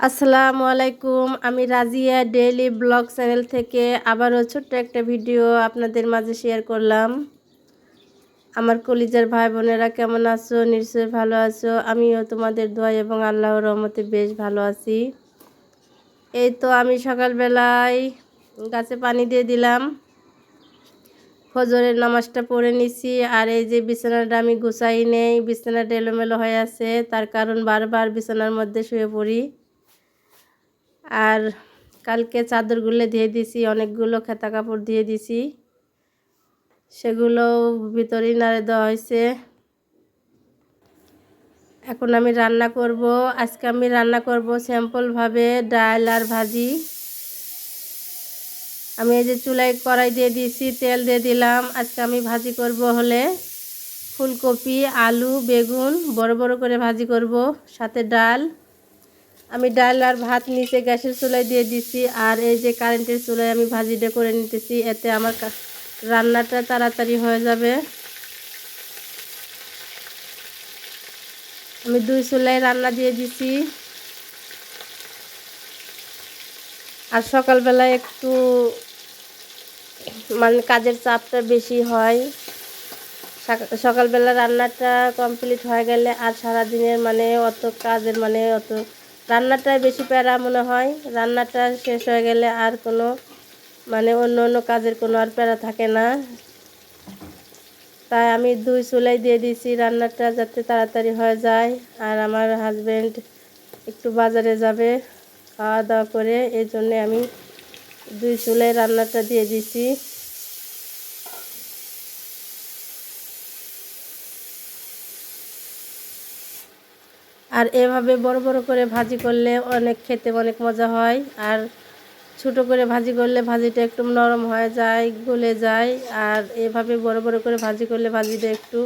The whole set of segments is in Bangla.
আসসালামু আলাইকুম, আমি রাজিয়া ডেইলি ব্লগ চ্যানেল থেকে আবারও ছোট্ট একটা ভিডিও আপনাদের মাঝে শেয়ার করলাম। আমার কলিজার ভাই বোনেরা কেমন আছো? নিশ্চয়ই ভালো আছো। আমিও তোমাদের দোয়া এবং আল্লাহর রহমতে বেশ ভালো আছি। এই তো আমি সকালবেলায় গাছে পানি দিয়ে দিলাম। ফজরের নামাজটা পড়ে নিছি। আর এই যে বিছানাটা আমি গুছাই নেই, বিছানাটা এলোমেলো হয়ে আছে। তার কারণ বারবার বিছানার মধ্যে শুয়ে পড়ি। আর কালকে চাদরগুলো দিয়ে দিছি, অনেকগুলো খেতা কাপড় দিয়ে দিছি। সেগুলো ভিতরেই নাড়ে দেওয়া হয়েছে। এখন আমি রান্না করব। আজকে আমি রান্না করব সিম্পলভাবে ডাল আর ভাজি। আমি এই যে চুলায় কড়াই দিয়ে দিয়েছি, তেল দিয়ে দিলাম। আজকে আমি ভাজি করব হলে ফুলকপি, আলু, বেগুন, বড় বড় করে ভাজি করব, সাথে ডাল। আমি ডাল আর ভাত নিচে গ্যাসের চুলায় দিয়ে দিছি, আর এই যে কারেন্টের চুলায় আমি ভাজিটা করে নিতেছি, এতে আমার রান্নাটা তাড়াতাড়ি হয়ে যাবে। আমি দুই চুলায় রান্না দিয়ে দিছি। আর সকালবেলায় একটু মানে কাজের চাপটা বেশি হয়। সকালবেলা রান্নাটা কমপ্লিট হয়ে গেলে আর সারাদিনের মানে অত কাজের মানে অত রান্নাটাই বেশি প্যারা মনে হয়। রান্নাটা শেষ হয়ে গেলে আর কোনো মানে অন্য অন্য কাজের কোনো আর প্যারা থাকে না। তাই আমি দুই চুলাই দিয়ে দিয়েছি রান্নাটা যাতে তাড়াতাড়ি হয়ে যায়। আর আমার হাজব্যান্ড একটু বাজারে যাবে খাওয়া দাওয়া করে এই জন্যে আমি দুই চুলাই রান্নাটা দিয়ে দিছি আর এভাবে বড় বড় করে ভাজি করলে অনেক খেতে অনেক মজা হয়। আর ছোট করে ভাজি করলে ভাজিটা একটু নরম হয়ে যায়, গলে যায়। আর এভাবে বড় বড় করে ভাজি করলে ভাজিটা একটু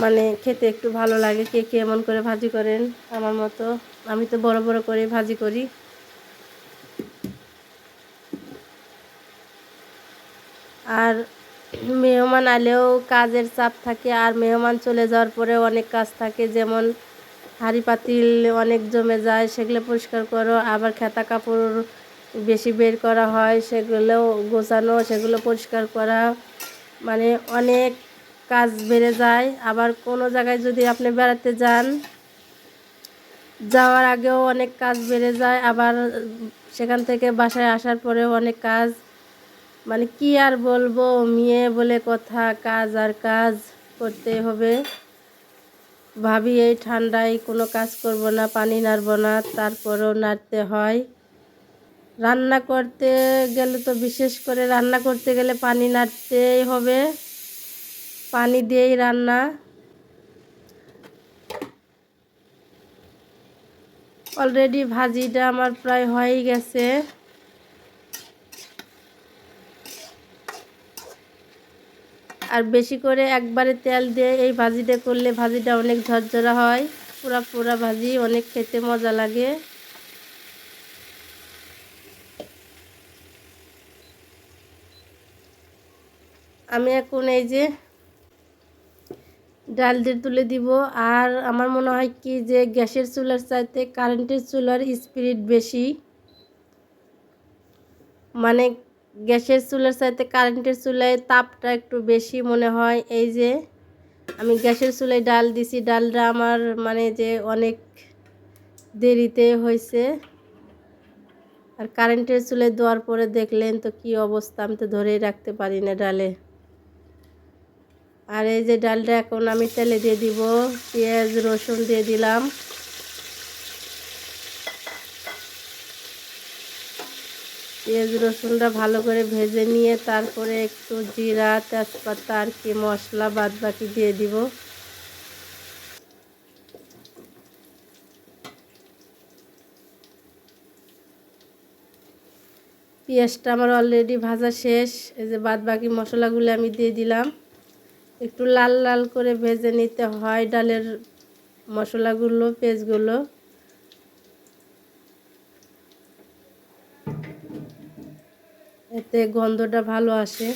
মানে খেতে একটু ভালো লাগে। কে কে এমন করে ভাজি করেন আমার মতো। আমি তো বড় বড় করে ভাজি করি। আর মেহমান আলেও কাজের চাপ থাকে। আর মেহমান চলে যাওয়ার পরে অনেক কাজ থাকে। যেমন হাঁড়ি পাতিল অনেক জমে যায়, সেগুলো পরিষ্কার করো। আবার খেতা কাপড় বেশি বের করা হয়, সেগুলো গোছানো, সেগুলো পরিষ্কার করা। মানে অনেক কাজ বেড়ে যায়। আবার কোনো জায়গায় যদি আপনি বেড়াতে যান, যাওয়ার আগেও অনেক কাজ বেড়ে যায়। আবার সেখান থেকে বাসায় আসার পরেও অনেক কাজ। মানে কি আর বলব, মেয়ে বলে কথা, কাজ আর কাজ করতে হবে। ভাবি, এই ঠান্ডায় কোনো কাজ করব না, পানি নাড়ব না, তারপরেও নাড়তে হয়। রান্না করতে গেলে তো বিশেষ করে রান্না করতে গেলে পানি নাড়তেই হবে, পানি দিয়েই রান্না। অলরেডি ভাজিটা আমার প্রায় হয়েই গেছে। আর বেশি করে একবারে তেল দিয়ে এই ভাজিটা করলে ভাজিটা অনেক ঝরঝরা হয়। পুরা পুরা ভাজি অনেক খেতে মজা লাগে। আমি এখন এই যে ডাল দিয়ে তুলে দিব। আর আমার মনে হয় কি যে গ্যাসের চুলার চাইতে কারেন্টের চুলার স্পিরিট বেশি। মানে গ্যাসের চুলার চাইতে কারেন্টের চুলায় তাপটা একটু বেশি মনে হয়। এই যে আমি গ্যাসের চুলায় ডাল দিছি, ডালটা আমার মানে যে অনেক দেরিতে হয়েছে। আর কারেন্টের চুলে দেওয়ার পরে দেখলেন তো কি অবস্থা, আমি তো ধরেই রাখতে পারি না ডালে। আর এই যে ডালটা এখন আমি তেলে দিয়ে দিব, পেঁয়াজ, রসুন দিয়ে দিলাম। পেঁয়াজ রসুনটা ভালো করে ভেজে নিয়ে তারপরে একটু জিরা, তেজপাতা আর কি মশলা বাদ বাকি দিয়ে দিব। পেঁয়াজটা আমার অলরেডি ভাজা শেষ। এই যে বাদ বাকি মশলাগুলো আমি দিয়ে দিলাম। একটু লাল লাল করে ভেজে নিতে হয় ডালের মশলাগুলো, পেঁয়াজগুলো। এতে গন্ধটা ভালো আসে।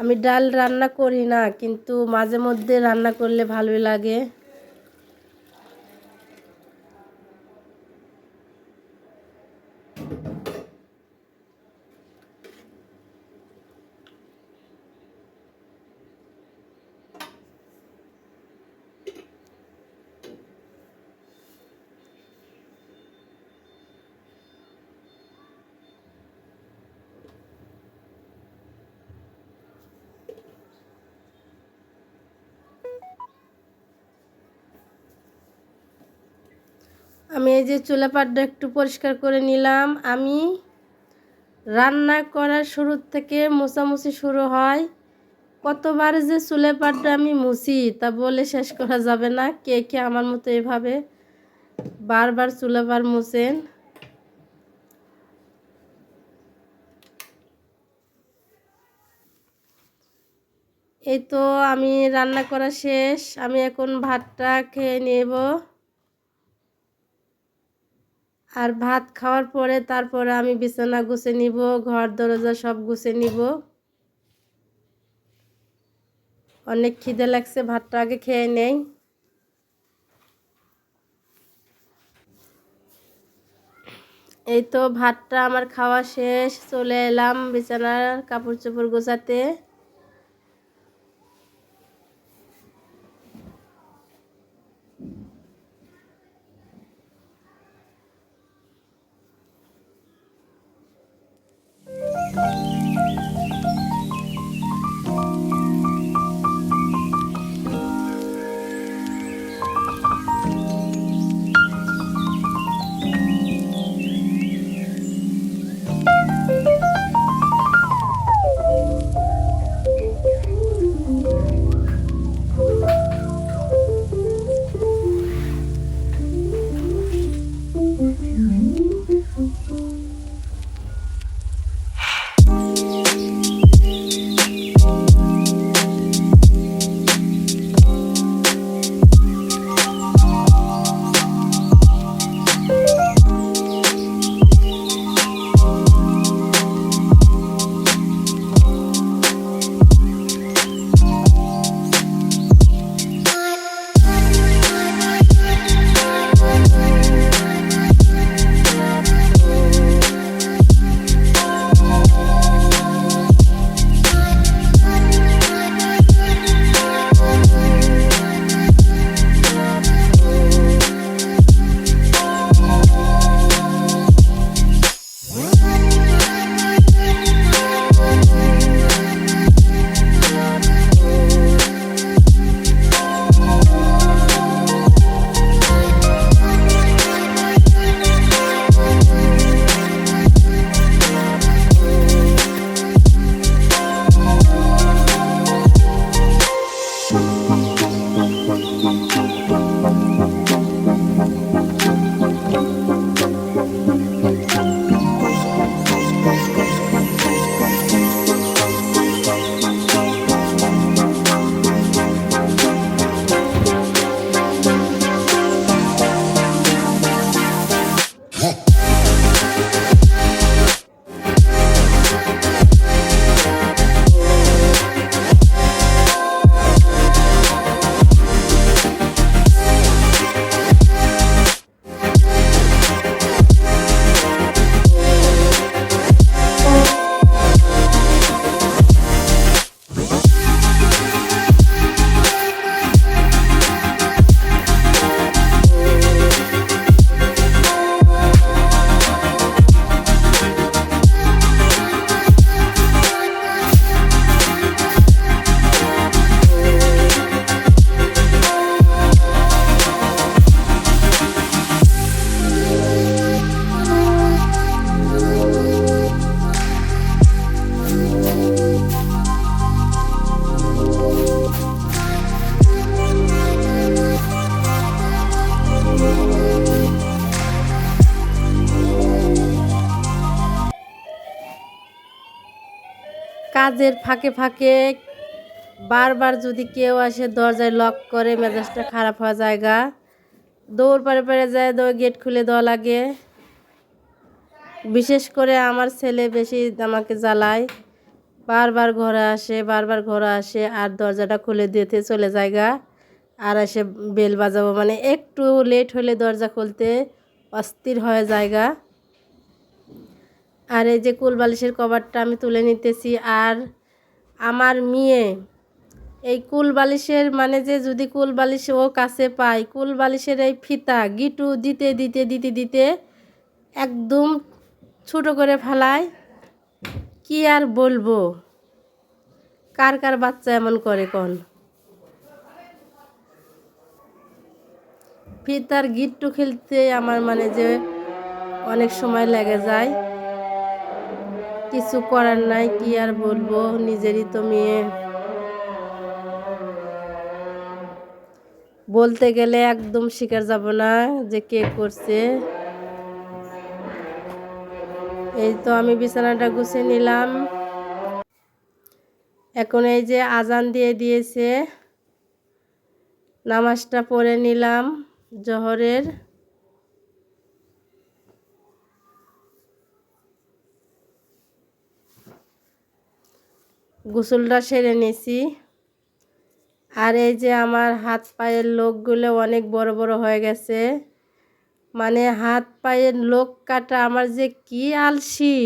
আমি ডাল রান্না করি না, কিন্তু মাঝে মধ্যে রান্না করলে ভালোই লাগে। আমি এই যে চুলা পাটটা একটু পরিষ্কার করে নিলাম। আমি রান্না করার শুরু থেকে মোছামুছি শুরু হয়। কতবার যে চুলে পাটটা আমি মুছি তা বলে শেষ করা যাবে না। কে কে আমার মতো এভাবে বারবার চুলা পার মুছেন? এই তো আমি রান্না করা শেষ। আমি এখন ভাতটা খেয়ে নেব। আর ভাত খাওয়ার পরে তারপরে আমি বিছানা গুছে নিব, ঘর, দরজা সব গুছে নিব। অনেক খিদে লাগছে, ভাতটা আগে খেয়ে নেই। এই তো ভাতটা আমার খাওয়া শেষ, চলে এলাম বিছানার কাপড় চোপড় গোছাতে। কাজের ফাঁকে ফাঁকে বারবার যদি কেউ আসে দরজায় লক করে, মেজাজটা খারাপ হওয়া জায়গা। দৌড় পারে পারে যায়, দৌড় গেট খুলে দেওয়া লাগে। বিশেষ করে আমার ছেলে বেশি আমাকে জ্বালায়। বারবার ঘরে আসে, বারবার ঘরে আসে আর দরজাটা খুলে দিতে চলে যায়গা আর এসে বেল বাজাবো মানে একটু লেট হলে দরজা খুলতে অস্থির হয়ে জায়গা। আর এই যে কুল বালিশের কভারটা আমি তুলে নিতেছি। আর আমার মেয়ে, এই কুল বালিশের মানে যে যদি কুল বালিশ ও কাছে পায়, কুল বালিশের এই ফিতা গিটু দিতে দিতে দিতে দিতে একদম ছোটো করে ফেলায়, কি আর বলব? কার কার বাচ্চা এমন করে কোন? ফিতার গিট্টু খেলতে আমার মানে যে অনেক সময় লেগে যায়। কিছু করার নাই, কি আর বলব? নিজেরই তো মেয়ে। বলতে গেলে একদম শিকার যাব না যে কে করছে। এই তো আমি বিছানাটা গুছিয়ে নিলাম। এখন এই যে আজান দিয়ে দিয়েছে। নামাজটা পড়ে নিলাম জহরের। গোসলটা সেরে নিছি। আর এই যে আমার হাত পায়ের লোকগুলো অনেক বড় বড় হয়ে গেছে। মানে হাত পায়ের লোক কাটা আমার যে কি আলসি,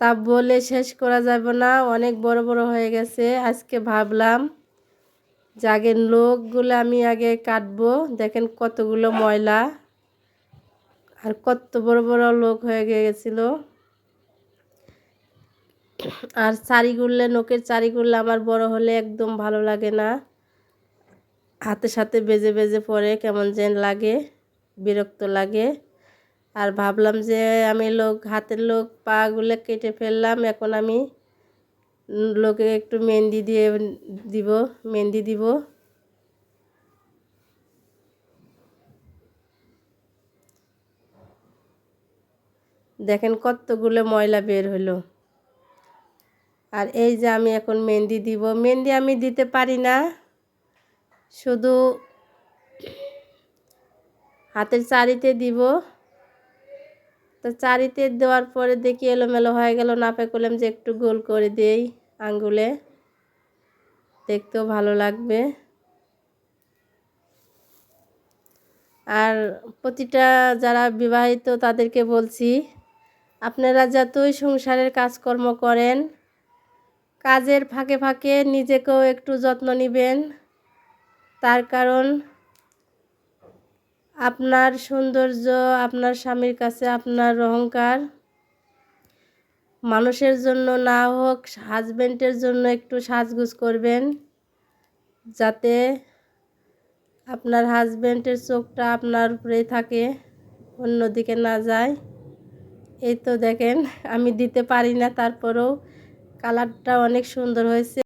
তা বলে শেষ করা যাবে না। অনেক বড় বড় হয়ে গেছে। আজকে ভাবলাম যে আগের লোকগুলো আমি আগে কাটবো। দেখেন কতগুলো ময়লা, আর কত বড় বড় লোক হয়ে গেছিল। আর চারি গুললে নোকের চারি গুললে আমার বড় হলে একদম ভালো লাগে না। হাতে সাথে বেজে বেজে পড়ে কেমন যেন লাগে, বিরক্ত লাগে। আর ভাবলাম যে আমি লোক, হাতের লোক পাগুলো কেটে ফেললাম, এখন আমি লোকে একটু মেহেন্দি দিয়ে দিব, মেহেন্দি দিব। দেখেন কতগুলো ময়লা বের হলো। আর এই যে আমি এখন মেহেন্দি দিব। মেহেন্দি আমি দিতে পারি না। শুধু হাতের চারিতে দিব। তো চারিতে দেওয়ার পরে দেখি এলোমেলো হয়ে গেল। নাপে করলাম যে একটু গোল করে দেই আঙ্গুলে। দেখতেও ভালো লাগবে। আর প্রতিটা যারা বিবাহিত তাদেরকে বলছি, আপনারা যতই সংসারের কাজকর্ম করেন কাজের ফাঁকে ফাঁকে নিজেকেও একটু যত্ন নেবেন। তার কারণ আপনার সৌন্দর্য, আপনার স্বামীর কাছে আপনার অহংকার, মানুষের জন্য না হোক হাজব্যান্ডের জন্য একটু সাজগুজ করবেন যাতে আপনার হাজব্যান্ডের চোখটা আপনার উপরেই থাকে, অন্যদিকে না যায়। এই তো দেখেন, আমি দিতে পারি না, তারপরেও কালারটা অনেক সুন্দর হয়েছে।